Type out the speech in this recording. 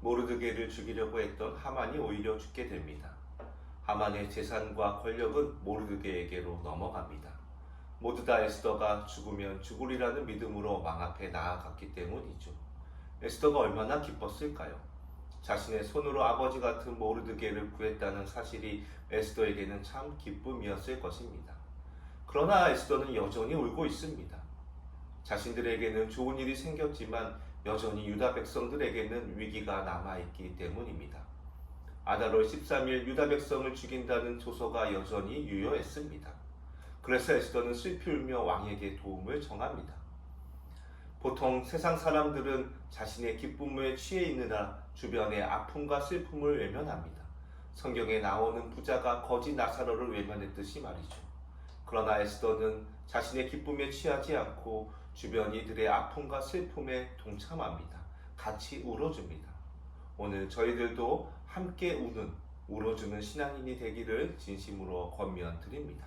모르드게를 죽이려고 했던 하만이 오히려 죽게 됩니다. 하만의 재산과 권력은 모르드게에게로 넘어갑니다. 모두 다 에스더가 죽으면 죽으리라는 믿음으로 왕 앞에 나아갔기 때문이죠. 에스더가 얼마나 기뻤을까요? 자신의 손으로 아버지 같은 모르드게를 구했다는 사실이 에스더에게는 참 기쁨이었을 것입니다. 그러나 에스더는 여전히 울고 있습니다. 자신들에게는 좋은 일이 생겼지만 여전히 유다 백성들에게는 위기가 남아있기 때문입니다. 아다롤 13일 유다 백성을 죽인다는 조서가 여전히 유효했습니다. 그래서 에스더는 슬피 울며 왕에게 도움을 청합니다. 보통 세상 사람들은 자신의 기쁨에 취해 있느라 주변의 아픔과 슬픔을 외면합니다. 성경에 나오는 부자가 거지 나사로를 외면했듯이 말이죠. 그러나 에스더는 자신의 기쁨에 취하지 않고 주변 이들의 아픔과 슬픔에 동참합니다. 같이 울어줍니다. 오늘 저희들도 함께 우는, 울어주는 신앙인이 되기를 진심으로 권면 드립니다.